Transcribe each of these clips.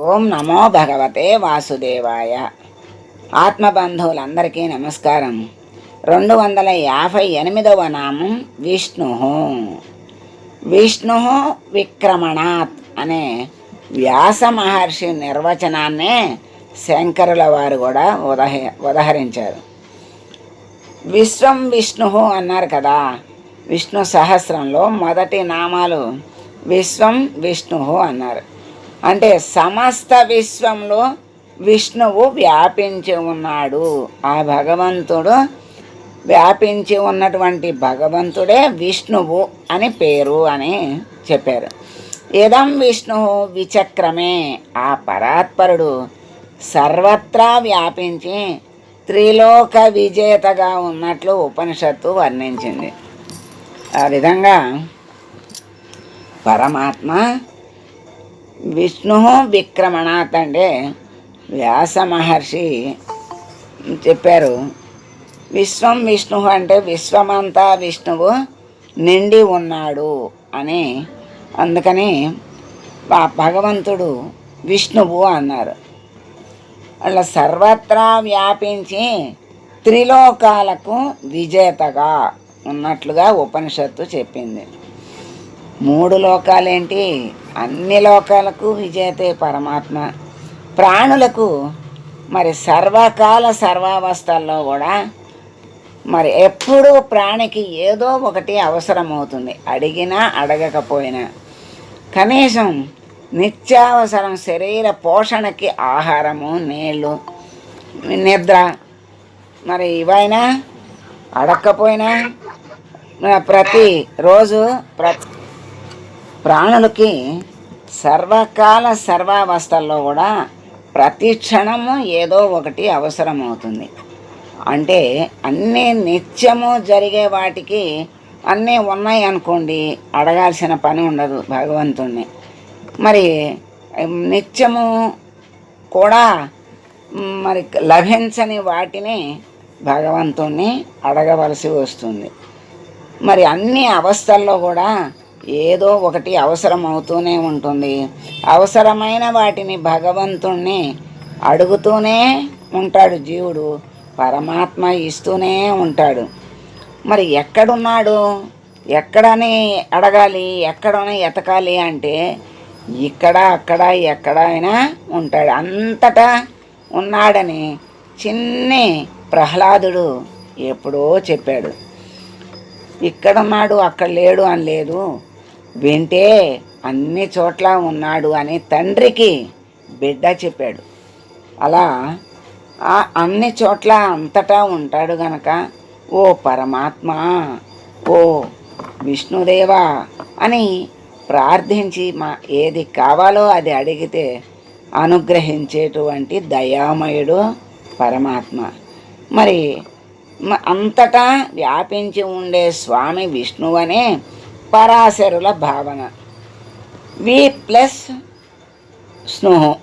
ఓం నమో భగవతే వాసుదేవాయ. ఆత్మబంధువులందరికీ నమస్కారం. రెండు వందల యాభై ఎనిమిదవ నామం విష్ణు. విష్ణు విక్రమణాత్ అనే వ్యాస మహర్షి నిర్వచనాన్నే శంకరుల వారు కూడా ఉదహ ఉదహరించారు. విశ్వం విష్ణు అన్నారు కదా విష్ణు సహస్రంలో మొదటి నామాలు విశ్వం విష్ణు అన్నారు. అంటే సమస్త విశ్వంలో విష్ణువు వ్యాపించి ఉన్నాడు. ఆ భగవంతుడు వ్యాపించి ఉన్నటువంటి భగవంతుడే విష్ణువు అని పేరు అని చెప్పారు. ఇదం విష్ణువు విచక్రమే. ఆ పరాత్పరుడు సర్వత్రా వ్యాపించి త్రిలోక విజేతగా ఉన్నట్లు ఉపనిషత్తు వర్ణించింది. ఆ విధంగా పరమాత్మ విష్ణు విక్రమణాత్ అంటే వ్యాస మహర్షి చెప్పారు. విశ్వం విష్ణు అంటే విశ్వమంతా విష్ణువు నిండి ఉన్నాడు అని. అందుకని ఆ భగవంతుడు విష్ణువు అన్నారు. అలా సర్వత్రా వ్యాపించి త్రిలోకాలకు విజేతగా ఉన్నట్లుగా ఉపనిషత్తు చెప్పింది. మూడు లోకాలేంటి? అన్ని లోకాలకు విజేతే పరమాత్మ. ప్రాణులకు మరి సర్వకాల సర్వావస్థల్లో కూడా మరి ఎప్పుడూ ప్రాణికి ఏదో ఒకటి అవసరమవుతుంది. అడిగినా అడగకపోయినా. కనీసం నిత్యావసరం శరీర పోషణకి ఆహారము నీళ్ళు నిద్ర మరి ఇవైనా అడగకపోయినా ప్రతి రోజు ప్రతి ప్రాణులకి సర్వకాల సర్వావస్థల్లో కూడా ప్రతి క్షణము ఏదో ఒకటి అవసరమవుతుంది. అంటే అన్నీ నిత్యము జరిగే వాటికి అన్నీ ఉన్నాయి అనుకోండి అడగాల్సిన పని ఉండదు భగవంతుణ్ణి. మరి నిత్యము కూడా మరి లభించని వాటిని భగవంతుణ్ణి అడగవలసి వస్తుంది. మరి అన్ని అవస్థల్లో కూడా ఏదో ఒకటి అవసరం అవుతూనే ఉంటుంది. అవసరమైన వాటిని భగవంతుణ్ణి అడుగుతూనే ఉంటాడు జీవుడు. పరమాత్మ ఇస్తూనే ఉంటాడు. మరి ఎక్కడున్నాడు? ఎక్కడని అడగాలి ఎక్కడని ఎతకాలి అంటే ఇక్కడ అక్కడ ఎక్కడ అయినా ఉంటాడు. అంతటా ఉన్నాడని చిన్ని ప్రహ్లాదుడు ఎప్పుడో చెప్పాడు. ఇక్కడున్నాడు అక్కడ లేడు అని లేదు. వింటే అన్ని చోట్ల ఉన్నాడు అని తండ్రికి బిడ్డ చెప్పాడు. అలా అన్ని చోట్ల అంతటా ఉంటాడు గనక ఓ పరమాత్మ ఓ విష్ణుదేవా అని ప్రార్థించి మా ఏది కావాలో అది అడిగితే అనుగ్రహించేటువంటి దయామయుడు పరమాత్మ. మరి అంతటా వ్యాపించి ఉండే స్వామి విష్ణువనే పరాశరుల భావన. వి ప్లస్ స్నేహం.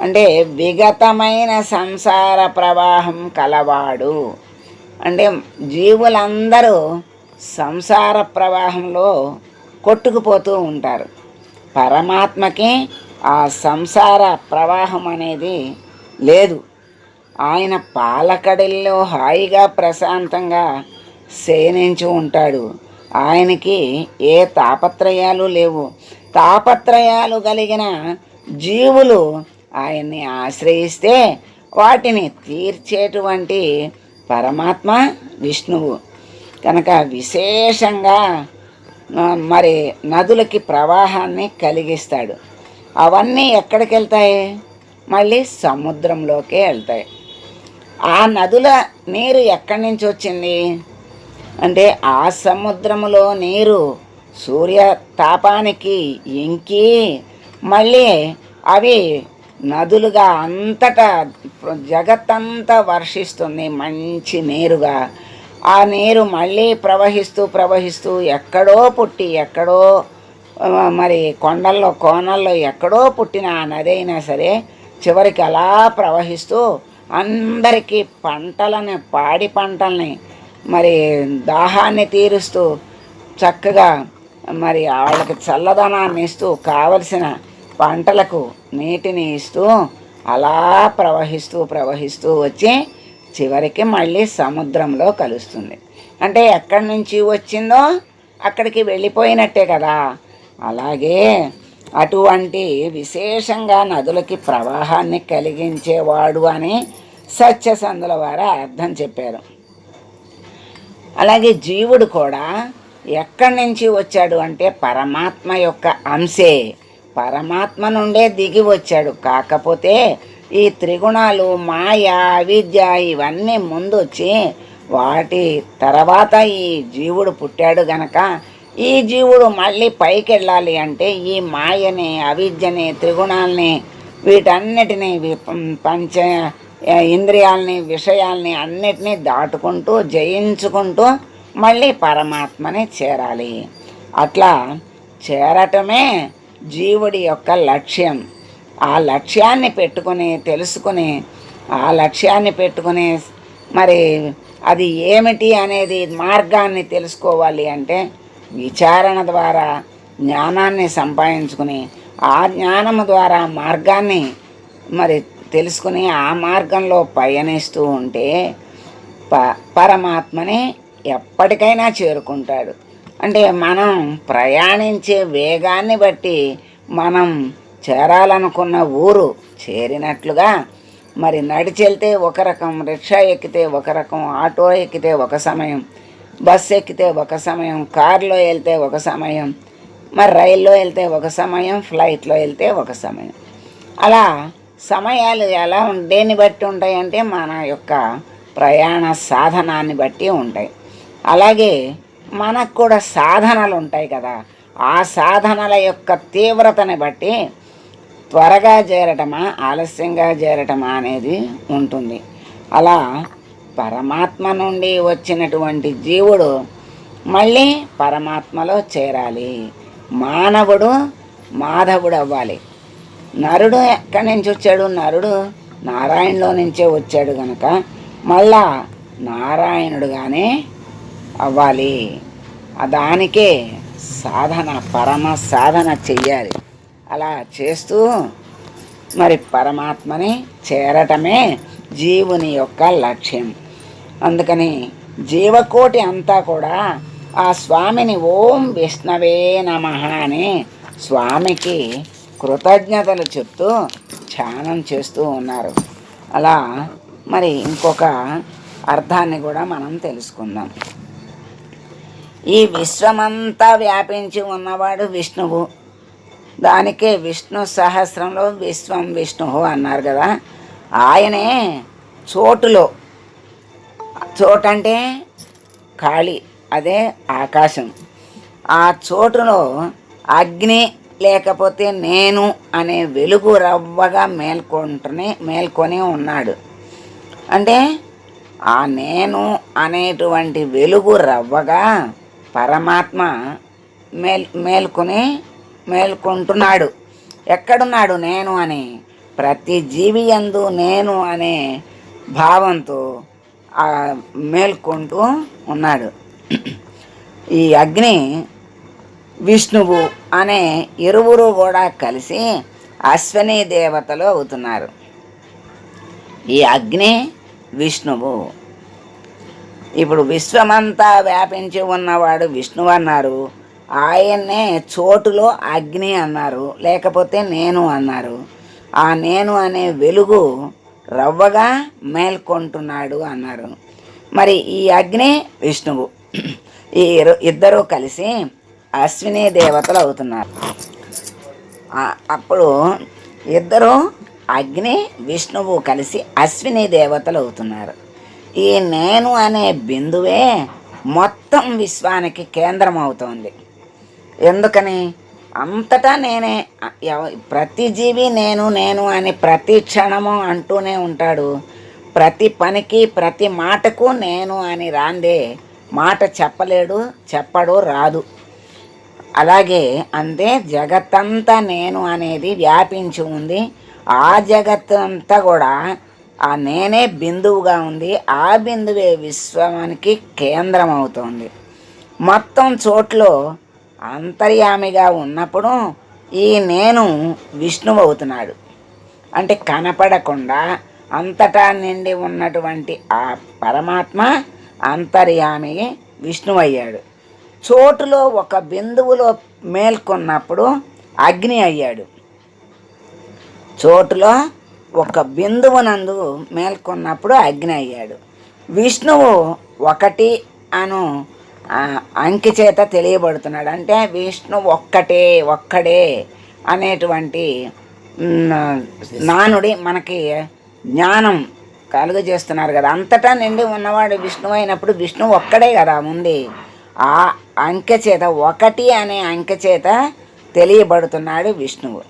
అంటే విగతమైన సంసార ప్రవాహం కలవాడు. అంటే జీవులందరూ సంసార ప్రవాహంలో కొట్టుకుపోతూ ఉంటారు. పరమాత్మకి ఆ సంసార ప్రవాహం అనేది లేదు. ఆయన పాలకడల్లో హాయిగా ప్రశాంతంగా శయనించి ఉంటాడు. ఆయనకి ఏ తాపత్రయాలు లేవు. తాపత్రయాలు కలిగిన జీవులు ఆయన్ని ఆశ్రయిస్తే వాటిని తీర్చేటువంటి పరమాత్మ విష్ణువు. కనుక విశేషంగా మరి నదులకి ప్రవాహాన్ని కలిగిస్తాడు. అవన్నీ ఎక్కడికి వెళ్తాయి మళ్ళీ సముద్రంలోకే వెళ్తాయి. ఆ నదుల నీరు ఎక్కడి నుంచి వచ్చింది? అంటే ఆ సముద్రములో నీరు సూర్య తాపానికి ఇంకి మళ్ళీ అవి నదులుగా అంతటా జగత్తంతా వర్షిస్తుంది మంచి నీరుగా. ఆ నీరు మళ్ళీ ప్రవహిస్తూ ప్రవహిస్తూ ఎక్కడో పుట్టి ఎక్కడో మరి కొండల్లో కోనల్లో ఎక్కడో పుట్టిన ఆ నది అయినా సరే చివరికి అలా ప్రవహిస్తూ అందరికీ పంటలని పాడి పంటల్ని మరి దాహాన్ని తీరుస్తూ చక్కగా మరి వాళ్ళకి చల్లదనాన్ని ఇస్తూ కావలసిన పంటలకు నీటిని ఇస్తూ అలా ప్రవహిస్తూ ప్రవహిస్తూ వచ్చి చివరికి మళ్ళీ సముద్రంలో కలుస్తుంది. అంటే ఎక్కడి నుంచి వచ్చిందో అక్కడికి వెళ్ళిపోయినట్టే కదా. అలాగే అటువంటి విశేషంగా నదులకి ప్రవాహాన్ని కలిగించేవాడు అని సత్యసంధుల వారు అర్థం చెప్పారు. అలాగే జీవుడు కూడా ఎక్కడి నుంచి వచ్చాడు అంటే పరమాత్మ యొక్క అంశే. పరమాత్మ నుండే దిగి వచ్చాడు. కాకపోతే ఈ త్రిగుణాలు మాయ అవిద్య ఇవన్నీ ముందు వచ్చి వాటి తర్వాత ఈ జీవుడు పుట్టాడు గనక ఈ జీవుడు మళ్ళీ పైకి వెళ్ళాలి అంటే ఈ మాయని అవిద్యని త్రిగుణాలని వీటన్నిటినీ పంచ ఇంద్రియాలని విషయాల్ని అన్నిటినీ దాటుకుంటూ జయించుకుంటూ మళ్ళీ పరమాత్మని చేరాలి. అట్లా చేరటమే జీవుడి యొక్క లక్ష్యం. ఆ లక్ష్యాన్ని పెట్టుకుని తెలుసుకుని ఆ లక్ష్యాన్ని పెట్టుకుని మరి అది ఏమిటి అనేది మార్గాన్ని తెలుసుకోవాలి అంటే విచారణ ద్వారా జ్ఞానాన్ని సంపాదించుకుని ఆ జ్ఞానము ద్వారా మార్గాన్ని మరి తెలుసుకుని ఆ మార్గంలో పయనిస్తూ ఉంటే ప పరమాత్మని ఎప్పటికైనా చేరుకుంటాడు. అంటే మనం ప్రయాణించే వేగాన్ని బట్టి మనం చేరాలనుకున్న ఊరు చేరినట్లుగా మరి నడిచి వెళ్తే ఒక రకం రిక్షా ఎక్కితే ఒక రకం ఆటో ఎక్కితే ఒక సమయం బస్సు ఎక్కితే ఒక సమయం కారులో వెళ్తే ఒక సమయం మరి రైల్లో వెళ్తే ఒక సమయం ఫ్లైట్లో వెళ్తే ఒక సమయం. అలా సమయాలు ఎలా దేన్ని బట్టి ఉంటాయంటే మన యొక్క ప్రయాణ సాధనాన్ని బట్టి ఉంటాయి. అలాగే మనకు కూడా సాధనలు ఉంటాయి కదా. ఆ సాధనల యొక్క తీవ్రతని బట్టి త్వరగా చేరటమా ఆలస్యంగా చేరటమా అనేది ఉంటుంది. అలా పరమాత్మ నుండి వచ్చినటువంటి జీవుడు మళ్ళీ పరమాత్మలో చేరాలి. మానవుడు మాధవుడు అవ్వాలి నరుడు ఎక్కడి నుంచి వచ్చాడు? నరుడు నారాయణలో నుంచే వచ్చాడు కనుక మళ్ళా నారాయణుడుగానే అవ్వాలి. దానికే సాధన పరమ సాధన చెయ్యాలి. అలా చేస్తూ మరి పరమాత్మని చేరటమే జీవుని యొక్క లక్ష్యం. అందుకని జీవకోటి అంతా కూడా ఆ స్వామిని ఓం విష్ణవే నమ అని స్వామికి కృతజ్ఞతలు చెప్తూ ధ్యానం చేస్తూ ఉన్నారు. అలా మరి ఇంకొక అర్థాన్ని కూడా మనం తెలుసుకుందాం. ఈ విశ్వమంతా వ్యాపించి ఉన్నవాడు విష్ణువు. దానికే విష్ణు సహస్రంలో విశ్వం విష్ణువు అన్నారు కదా. ఆయనే చోటులో. చోటంటే అంటే ఖాళీ అదే ఆకాశం. ఆ చోటులో అగ్ని లేకపోతే నేను అనే వెలుగు రవ్వగా మేల్కొంటూనే మేల్కొని ఉన్నాడు. అంటే ఆ నేను అనేటువంటి వెలుగు రవ్వగా పరమాత్మ మేల్ మేల్కొని మేల్కొంటున్నాడు. ఎక్కడున్నాడు నేను అని ప్రతి జీవి ఎందు నేను అనే భావంతో మేల్కొంటూ ఉన్నాడు. ఈ అగ్ని విష్ణువు అనే ఇరువురు కూడా కలిసి అశ్వని దేవతలు అవుతున్నారు. ఈ అగ్ని విష్ణువు. ఇప్పుడు విశ్వమంతా వ్యాపించి ఉన్నవాడు విష్ణువు అన్నారు. ఆయన్నే చోటులో అగ్ని అన్నారు లేకపోతే నేను అన్నారు. ఆ నేను అనే వెలుగు రవ్వగా మేల్కొంటున్నాడు అన్నారు. మరి ఈ అగ్ని విష్ణువు. ఈ ఇద్దరూ కలిసి అశ్విని దేవతలు అవుతున్నారు అప్పుడు ఇద్దరు అగ్ని విష్ణువు కలిసి అశ్విని దేవతలు అవుతున్నారు ఈ నేను అనే బిందువే మొత్తం విశ్వానికి కేంద్రం అవుతోంది ఎందుకని? అంతటా నేనే ప్రతి జీవి నేను నేను అని ప్రతి క్షణము అంటూనే ఉంటాడు. ప్రతి పనికి ప్రతి మాటకు నేను అని రాందే. మాట చెప్పలేడు చెప్పడు రాదు. అలాగే అంతే జగత్తంతా నేను అనేది వ్యాపించి ఉంది. ఆ జగత్తంతా కూడా ఆ నేనే బిందువుగా ఉంది. ఆ బిందువే విశ్వానికి కేంద్రం అవుతుంది మొత్తం చోట్లో అంతర్యామిగా ఉన్నప్పుడు ఈ నేను విష్ణువు అవుతున్నాడు అంటే కనపడకుండా అంతటా నిండి ఉన్నటువంటి ఆ పరమాత్మ అంతర్యామి విష్ణువయ్యాడు. చోటులో ఒక బిందువులో మేల్కొన్నప్పుడు అగ్ని అయ్యాడు. చోటులో ఒక బిందువునందు మేల్కొన్నప్పుడు అగ్ని అయ్యాడు. విష్ణువు ఒకటి అను అంకి చేత తెలియబడుతున్నాడు. అంటే విష్ణు ఒక్కటే ఒక్కడే అనేటువంటి నానుడి మనకి జ్ఞానం కలుగజేస్తున్నారు కదా. అంతటా నిండి ఉన్నవాడు విష్ణువు అయినప్పుడు విష్ణువు ఒక్కడే కదా ఉంది ఆ అంకె చేత ఒకటి అనే అంకె చేత తెలియబడుతున్నాడు విష్ణువు.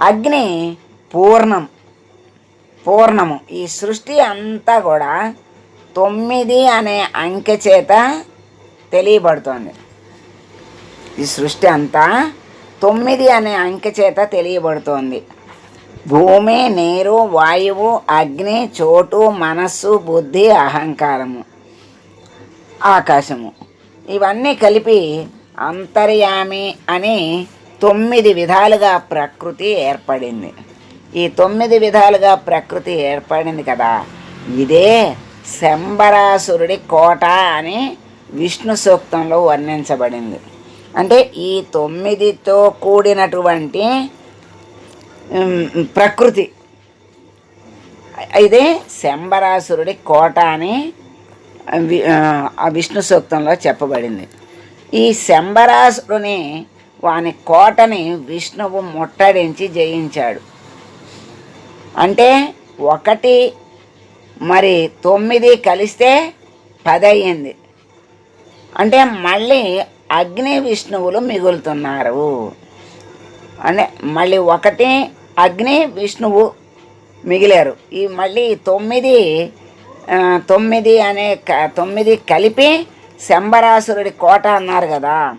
అగ్ని పూర్ణం పూర్ణము. ఈ సృష్టి అంతా కూడా తొమ్మిది అనే అంకె చేత తెలియబడుతోంది. ఈ సృష్టి అంతా తొమ్మిది అనే అంకె చేత తెలియబడుతోంది. భూమి నీరు వాయువు అగ్ని చోటు మనస్సు బుద్ధి అహంకారము ఆకాశము. ఇవన్నీ కలిపి అంతర్యామి అని తొమ్మిది విధాలుగా ప్రకృతి ఏర్పడింది. ఈ తొమ్మిది విధాలుగా ప్రకృతి ఏర్పడింది కదా. ఇదే శంబరాసురుడి కోట అని విష్ణు సూక్తంలో వర్ణించబడింది. అంటే ఈ తొమ్మిదితో కూడినటువంటి ప్రకృతి. ఇదే శంబరాసురుడి కోట అని ఆ విష్ణు సూక్తంలో చెప్పబడింది. ఈ శంబరాసురుని వాని కోటని విష్ణువు ముట్టడించి జయించాడు. అంటే ఒకటి మరి తొమ్మిది కలిస్తే పది అయ్యింది అంటే మళ్ళీ అగ్ని విష్ణువులు మిగులుతున్నారు. అంటే మళ్ళీ ఒకటి అగ్ని విష్ణువు మిగిలారు. ఈ మళ్ళీ తొమ్మిది తొమ్మిది అనే క- తొమ్మిది కలిపి శంబరాసురుడి కోట అన్నారు కదా.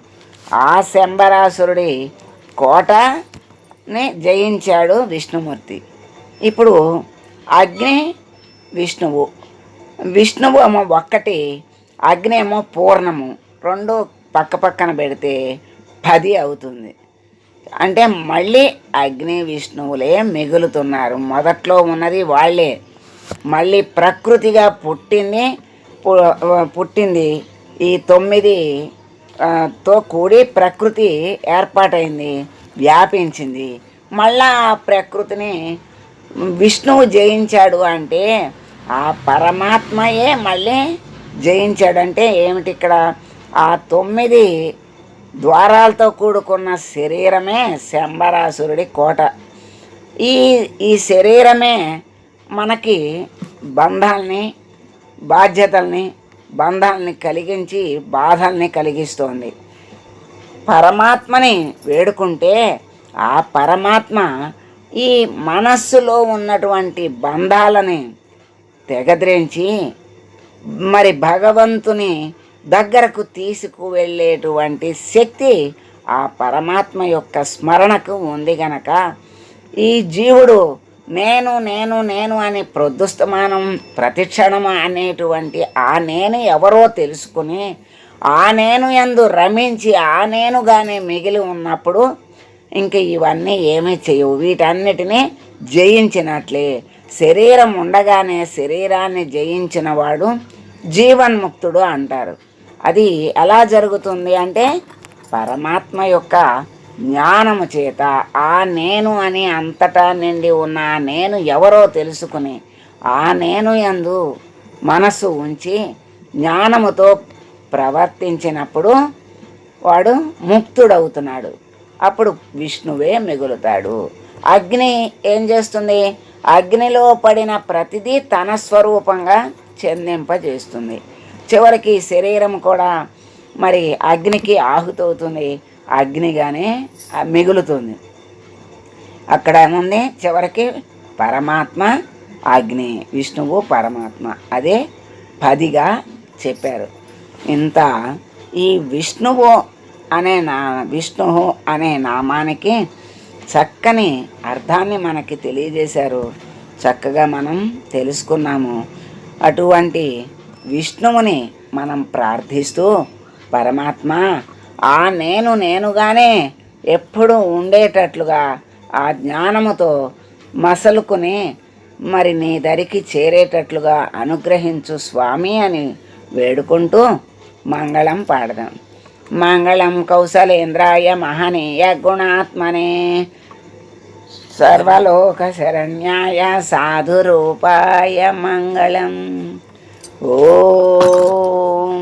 ఆ శంబరాసురుడి కోటని జయించాడు విష్ణుమూర్తి. ఇప్పుడు అగ్ని విష్ణువు. విష్ణువు ఏమో ఒక్కటి అగ్ని ఏమో పూర్ణము. రెండు పక్క పక్కన పెడితే పది అవుతుంది. అంటే మళ్ళీ అగ్ని విష్ణువులే మిగులుతున్నారు. మొదట్లో ఉన్నది వాళ్ళే. మళ్ళీ ప్రకృతిగా పుట్టింది పుట్టింది ఈ తొమ్మిది తో కూడి ప్రకృతి ఏర్పాటైంది వ్యాపించింది. మళ్ళా ఆ ప్రకృతిని విష్ణువు జయించాడు అంటే ఆ పరమాత్మయే మళ్ళీ జయించాడంటే ఏమిటి ఇక్కడ ఆ తొమ్మిది ద్వారాలతో కూడుకున్న శరీరమే శంబరాసురుడి కోట. ఈ ఈ శరీరమే మనకి బంధాల్ని బాధ్యతల్ని బంధాల్ని కలిగించి బాధల్ని కలిగిస్తోంది. పరమాత్మని వేడుకుంటే ఆ పరమాత్మ ఈ మనస్సులో ఉన్నటువంటి బంధాలని తెగద్రించి మరి భగవంతుని దగ్గరకు తీసుకువెళ్ళేటువంటి శక్తి ఆ పరమాత్మ యొక్క స్మరణకు ఉంది గనక. ఈ జీవుడు నేను నేను నేను అనే ప్రొద్దుస్తమానం ప్రతిక్షణం అనేటువంటి ఆ నేను ఎవరో తెలుసుకుని ఆ నేను ఎందు రమించి ఆ నేనుగానే మిగిలి ఉన్నప్పుడు ఇంక ఇవన్నీ ఏమీ చేయవు. వీటన్నిటినీ జయించినట్లే. శరీరం ఉండగానే శరీరాన్ని జయించిన వాడు జీవన్ముక్తుడు అంటారు. అది ఎలా జరుగుతుంది అంటే పరమాత్మ యొక్క జ్ఞానము చేత ఆ నేను అని అంతటా నిండి ఉన్న ఆ నేను ఎవరో తెలుసుకుని ఆ నేను ఎందు మనసు ఉంచి జ్ఞానముతో ప్రవర్తించినప్పుడు వాడు ముక్తుడవుతున్నాడు. అప్పుడు విష్ణువే మిగులుతాడు. అగ్ని ఏం చేస్తుంది? అగ్నిలో పడిన ప్రతిదీ తన స్వరూపంగా చెందింపజేస్తుంది చివరికి శరీరం కూడా మరి అగ్నికి ఆహుతవుతుంది. అగ్నిగానే మిగులుతుంది. అక్కడ ఏముంది? చివరికి పరమాత్మ అగ్ని విష్ణువు పరమాత్మ. అదే పదిగా చెప్పారు. ఇంత ఈ విష్ణువు అనే నా విష్ణువు అనే నామానికి చక్కని అర్థాన్ని మనకి తెలియజేశారు. చక్కగా మనం తెలుసుకున్నాము. అటువంటి విష్ణువుని మనం ప్రార్థిస్తూ పరమాత్మ ఆ నేను నేనుగానే ఎప్పుడూ ఉండేటట్లుగా ఆ జ్ఞానముతో మసలుకుని మరి నీ దరికి చేరేటట్లుగా అనుగ్రహించు స్వామి అని వేడుకుంటూ మంగళం పాడదాం. మంగళం కౌశలేంద్రాయ మహనీయ గుణాత్మనే. సర్వలోక శరణ్యాయ సాధురూపాయ మంగళం. ఓం